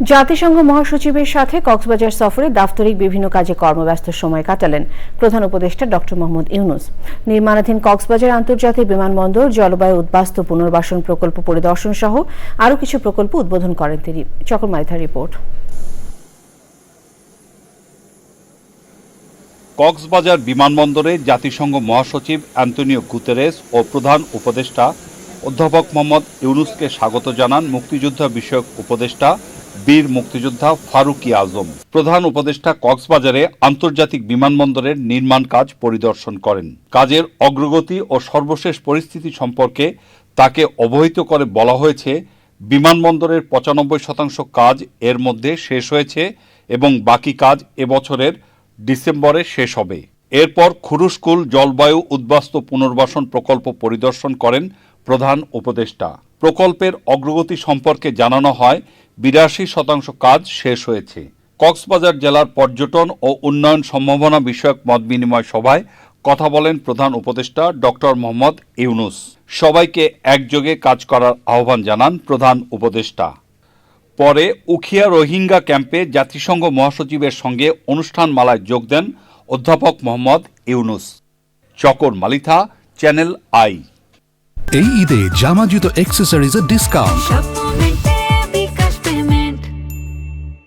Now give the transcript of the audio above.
জাতিসংঘ মহাসচিবের সাথে কক্সবাজার সফরে দাপ্তরিক বিভিন্ন কাজে কর্মব্যস্ত সময় কাটালেন প্রধান উপদেষ্টা ডক্টর মোহাম্মদ ইউনুস। নির্মাণাধীন কক্সবাজার আন্তর্জাতিক বিমানবন্দর, জলবায়ু উদ্বাস্তু পুনর্বাসন প্রকল্প পরিদর্শন সহ আরও কিছু প্রকল্প উদ্বোধন করেন তিনি। চকর মাইথার রিপোর্ট। কক্সবাজার বিমানবন্দরে জাতিসংঘ মহাসচিব অ্যান্তনিও গুতেরেস ও প্রধান উপদেষ্টা অধ্যাপক মোহাম্মদ ইউনুসকে স্বাগত জানান মুক্তিযোদ্ধা বিষয়ক উপদেষ্টা বীর মুক্তিযোদ্ধা ফারুকি আজম। প্রধান উপদেষ্টা কক্সবাজারে আন্তর্জাতিক বিমানবন্দরের নির্মাণ কাজ পরিদর্শন করেন। কাজের অগ্রগতি ও সর্বশেষ পরিস্থিতি সম্পর্কে তাকে অবহিত করে বলা হয়েছে, বিমানবন্দরের পঁচানব্বই শতাংশ কাজ এর মধ্যে শেষ হয়েছে এবং বাকি কাজ এবছরের ডিসেম্বরে শেষ হবে। এরপর খুরুশকুল জলবায়ু উদ্বাস্ত পুনর্বাসন প্রকল্প পরিদর্শন করেন প্রধান উপদেষ্টা। প্রকল্পের অগ্রগতি সম্পর্কে জানানো হয় বিরাশি শতাংশ কাজ শেষ হয়েছে। কক্সবাজার জেলার পর্যটন ও উন্নয়ন সম্ভাবনা বিষয়ক মত বিনিময় সভায় কথা বলেন প্রধান উপদেষ্টা ডক্টর মোহাম্মদ ইউনুস। সবাইকে একযোগে কাজ করার আহ্বান জানান প্রধান উপদেষ্টা। পরে উখিয়া রোহিঙ্গা ক্যাম্পে জাতিসংঘ মহাসচিবের সঙ্গে অনুষ্ঠান মালায় যোগ দেন অধ্যাপক Mohammad Yunus. Chakar Malitha channel I. এই ঈদে জামা জুতো অ্যাক্সেসরিজের ডিসকাউন্ট